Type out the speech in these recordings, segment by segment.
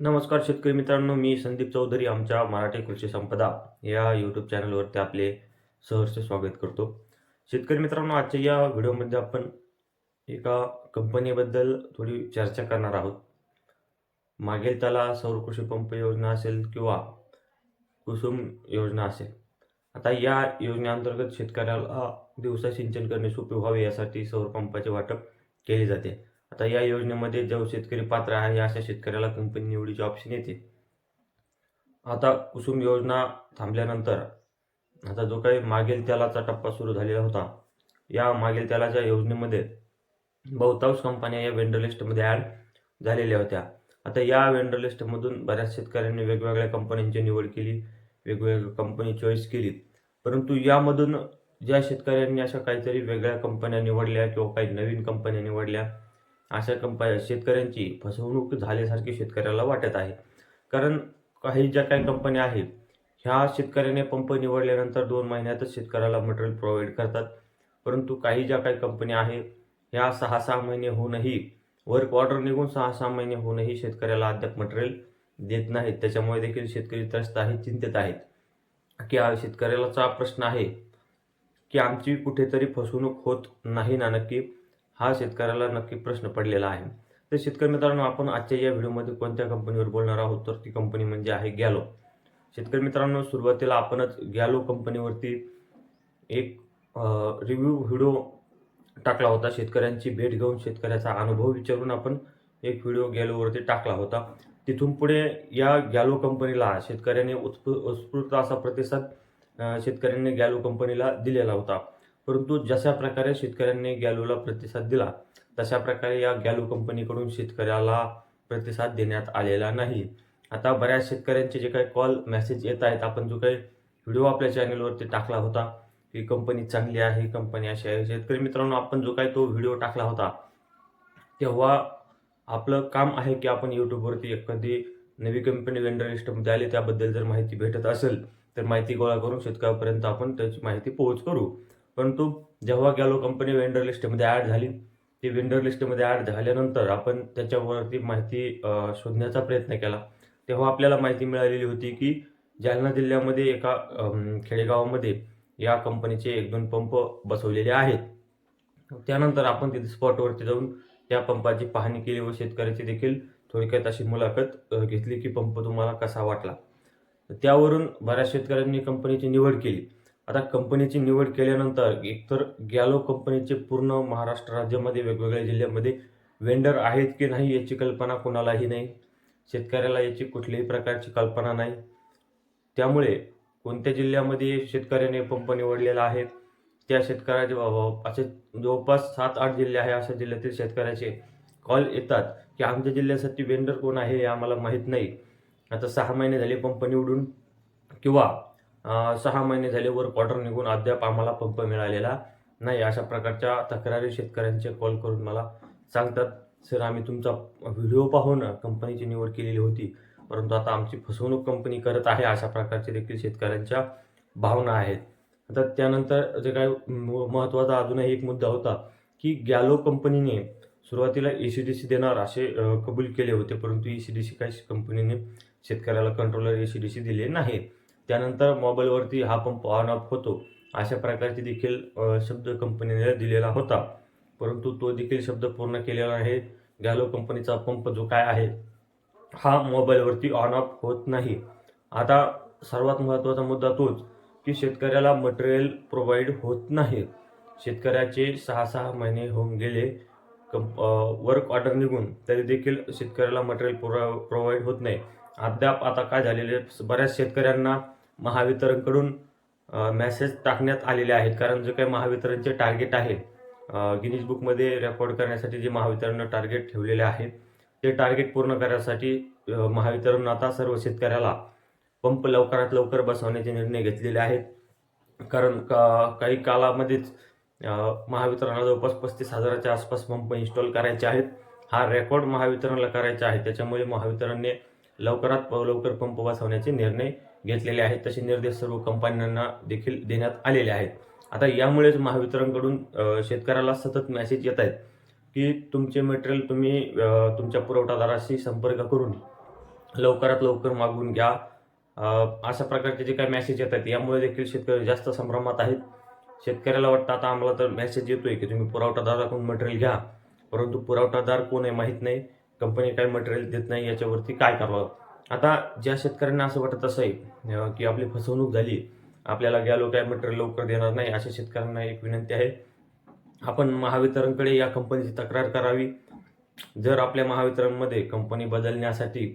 नमस्कार शेतकरी मित्रांनो मी संदीप चौधरी आमच्या मराठी कृषी संपदा या यूट्यूब चॅनलवरती आपले सहर्ष स्वागत करतो. शेतकरी मित्रांनो आजच्या या व्हिडिओमध्ये आपण एका कंपनीबद्दल थोडी चर्चा करणार आहोत. मागेल त्याला सौर कृषी पंप योजना असेल किंवा कुसुम योजना असेल. आता या योजनेअंतर्गत शेतकऱ्याला दिवसा सिंचन करणे सोपे व्हावे यासाठी सौर पंपाचे वाटप केले जाते. आता या योजनेमध्ये जो शेतकरी पात्र आहे अशा शेतकऱ्याला कंपनी निवडीचे ऑप्शन येते. आता कुसुम योजना थांबल्यानंतर आता जो काही मागेल त्यालाचा टप्पा सुरू झालेला होता या मागेल त्यालाच्या योजनेमध्ये बहुतांश कंपन्या या वेंडर लिस्टमध्ये ॲड झालेल्या होत्या. आता या वेंडर लिस्टमधून बऱ्याच शेतकऱ्यांनी वेगवेगळ्या कंपन्यांची निवड केली वेगवेगळ्या कंपनी चॉईस केली. परंतु यामधून ज्या शेतकऱ्यांनी अशा काहीतरी वेगळ्या कंपन्या निवडल्या किंवा काही नवीन कंपन्या निवडल्या अशा कंपा शेतकऱ्यांची फसवणूक झाल्यासारखी शेतकऱ्याला वाटत आहे. कारण काही ज्या काही कंपन्या आहेत ह्या शेतकऱ्याने पंप निवडल्यानंतर दोन महिन्यातच शेतकऱ्याला मटेरियल प्रोव्हाइड करतात. परंतु काही ज्या काही कंपन्या आहेत ह्या सहा सहा महिने होऊनही वर्क ऑर्डर निघून सहा सहा महिने होऊनही शेतकऱ्याला अद्याप मटेरियल देत नाहीत. त्याच्यामुळे देखील शेतकरी त्रस्त आहेत चिंतित आहेत. की हा शेतकऱ्यालाचा प्रश्न आहे की आमची कुठेतरी फसवणूक होत नाही ना नक्की? हा शेतकऱ्याला नक्की प्रश्न पडलेला आहे. तर शेतकरी मित्रांनो आपण आजच्या या व्हिडिओमध्ये कोणत्या कंपनीवर बोलणार आहोत? तर ती कंपनी म्हणजे आहे गॅलो शेतकरी मित्रांनो सुरुवातीला आपणच गॅलो कंपनीवरती एक रिव्ह्यू व्हिडिओ टाकला होता. शेतकऱ्यांची भेट घेऊन शेतकऱ्याचा अनुभव विचारून आपण एक व्हिडिओ गॅलोवरती टाकला होता. तिथून पुढे या गॅलो कंपनीला शेतकऱ्याने उत्स्फू उत्स्फूर्त असा प्रतिसाद शेतकऱ्यांनी गॅलो कंपनीला दिलेला होता. परंतु जशा प्रकारे शेतकऱ्यांनी गॅलोला प्रतिसाद दिला तशा प्रकारे या गॅलो कंपनीकडून शेतकऱ्याला प्रतिसाद देण्यात आलेला नाही. आता बऱ्याच शेतकऱ्यांचे जे काही कॉल मेसेज येत आहेत आपण जो काही व्हिडिओ आपल्या चॅनलवरती टाकला होता की कंपनी चांगली आहे कंपनी अशी आहे. शेतकरी मित्रांनो आपण जो काही तो व्हिडिओ टाकला होता तेव्हा आपलं काम आहे की आपण यूट्यूबवरती एखादी नवी कंपनी वेंडर लिस्टमध्ये आली त्याबद्दल जर माहिती भेटत असेल तर माहिती गोळा करून शेतकऱ्यापर्यंत आपण त्याची माहिती पोहोच करू. परंतु जेव्हा गॅलो कंपनी वेंडर लिस्टमध्ये ॲड झाली ती वेंडर लिस्टमध्ये ॲड झाल्यानंतर आपण त्याच्यावरती माहिती शोधण्याचा प्रयत्न केला. तेव्हा आपल्याला माहिती मिळालेली होती की जालना जिल्ह्यामध्ये एका खेडेगावामध्ये या कंपनीचे एक दोन पंप बसवलेले आहेत. त्यानंतर आपण तिथे स्पॉटवरती जाऊन त्या पंपाची पाहणी केली व शेतकऱ्याची देखील थोडक्यात अशी मुलाखत घेतली की पंप तुम्हाला कसा वाटला. त्यावरून बऱ्याच शेतकऱ्यांनी कंपनीची निवड केली. आता कंपनीची निवड केल्यानंतर एकतर गॅलो कंपनीचे पूर्ण महाराष्ट्र राज्यामध्ये वेगवेगळ्या जिल्ह्यामध्ये वेंडर आहेत की नाही याची कल्पना कोणालाही नाही. शेतकऱ्याला याची कुठल्याही प्रकारची कल्पना नाही. त्यामुळे कोणत्या जिल्ह्यामध्ये शेतकऱ्याने पंप निवडलेला आहे? त्या शेतकऱ्याचे असे जवळपास सात आठ जिल्हे आहे अशा जिल्ह्यातील शेतकऱ्याचे कॉल येतात की आमच्या जिल्ह्यासाठी वेंडर कोण आहे हे आम्हाला माहीत नाही. आता सहा महिने झाले पंप निवडून किंवा सहा महिने झाले वर ऑर्डर निघून अद्याप आम्हाला पंप मिळालेला नाही. अशा प्रकारच्या तक्रारी शेतकऱ्यांचे कॉल करून मला सांगतात. सर आम्ही तुमचा व्हिडिओ पाहून कंपनीची निवड केलेली होती. परंतु आता आमची फसवणूक कंपनी करत आहे. अशा प्रकारचे देखील शेतकऱ्यांच्या भावना आहेत. आता त्यानंतर जे काय म- महत्त्वाचा अजूनही एक मुद्दा होता की गॅलो कंपनीने सुरुवातीला ए सी डी सी देणार असे कबूल केले होते. परंतु ई सी डी सी काही कंपनीने शेतकऱ्याला controller A C D C दिले नाही त्यानंतर मोबाईलवरती हा पंप ऑन ऑफ होतो. अशा प्रकारचे देखील शब्द कंपनीने दिलेला होता. परंतु तो देखील शब्द पूर्ण केलेला आहे. गॅलो कंपनीचा पंप जो काय आहे हा मोबाईलवरती ऑन ऑफ होत नाही. आता सर्वात महत्त्वाचा मुद्दा तोच की शेतकऱ्याला मटेरियल प्रोव्हाइड होत नाही. शेतकऱ्याचे सहा सहा महिने होऊन गेले कंप वर्क ऑर्डर निघून तरी देखील शेतकऱ्याला मटेरियल प्रो प्रोव्हाइड होत नाही. अद्याप आता काय झालेले बऱ्याच शेतकऱ्यांना महावितरणकडून मेसेज टाकण्यात आलेले आहेत. कारण जे काही महावितरणचे टार्गेट आहे गिनीज बुकमध्ये रेकॉर्ड करण्यासाठी जे महावितरणनं टार्गेट ठेवलेले आहे ते टार्गेट पूर्ण करण्यासाठी महावितरण आता सर्व शेतकऱ्याला पंप लवकरात लवकर बसवण्याचे निर्णय घेतलेले आहेत. कारण का काही कालामध्येच अ, महावितरणाला जवळपास पस्तीस हजाराच्या आसपास पंप इन्स्टॉल करायचे आहेत. हा रेकॉर्ड महावितरणला करायचा आहे. त्याच्यामुळे महावितरणने लवकरात लवकर पंप बसवण्याचे निर्णय घेतलेले आहेत तसे निर्देश सर्व कंपन्यांना देखील देण्यात आलेले आहेत. आता यामुळेच महावितरणकडून शेतकऱ्याला सतत मेसेज येत आहेत की तुमचे मटेरियल तुम्ही तुमच्या पुरवठादाराशी संपर्क करून लवकरात लवकर मागून घ्या. अशा प्रकारचे जे काही मेसेज आहेत यामुळे देखील शेतकरी जास्त संभ्रमात आहेत. शेतकऱ्याला वाटतं आता आम्हाला तर मेसेज येतोय की तुम्ही पुरवठादाराकडून मटेरियल घ्या. परंतु पुरवठादार कोण आहे माहीत नाही. कंपनी काय मटेरियल देत नाही याच्यावरती काय करावं? आता ज्या शेतकऱ्यांना असं वाटत असं आहे की आपली फसवणूक झाली आपल्याला गॅलो काय मटेरियल लवकर देणार नाही अशा शेतकऱ्यांना एक विनंती आहे. आपण महावितरणकडे या कंपनीची तक्रार करावी. जर आपल्या महावितरणमध्ये कंपनी बदलण्यासाठी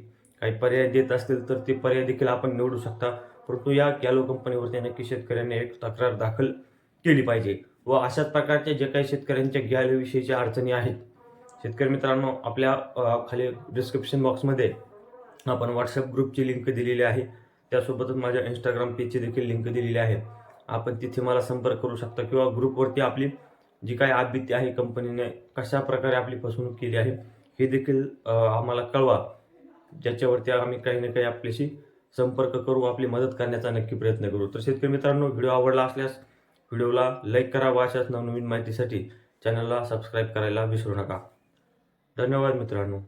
काही पर्याय देत असतील तर ते पर्याय देखील आपण निवडू शकता. परंतु या गॅलो कंपनीवरती नक्की शेतकऱ्यांनी एक तक्रार दाखल केली पाहिजे. व अशाच प्रकारच्या जे काही शेतकऱ्यांच्या गॅलविषयीच्या अडचणी आहेत शेतकरी मित्रांनो आपल्या खाली डिस्क्रिप्शन बॉक्समध्ये आपण व्हॉट्सअप ग्रुपची लिंक दिलेली आहे. त्यासोबतच माझ्या इंस्टाग्राम पेजची देखील लिंक दिलेली आहे. आपण तिथे मला संपर्क करू शकता किंवा ग्रुपवरती आपली जी काय आभीती आहे कंपनीने कशा प्रकारे आपली फसवणूक केली आहे हे देखील आम्हाला कळवा. ज्याच्यावरती आम्ही काही ना काही आपल्याशी संपर्क करू आपली मदत करण्याचा नक्की प्रयत्न करू. तर शेतकरी मित्रांनो व्हिडिओ आवडला असल्यास व्हिडिओला लाईक करा व अशाच नवनवीन माहितीसाठी चॅनलला सबस्क्राईब करायला विसरू नका. धन्यवाद मित्रांनो.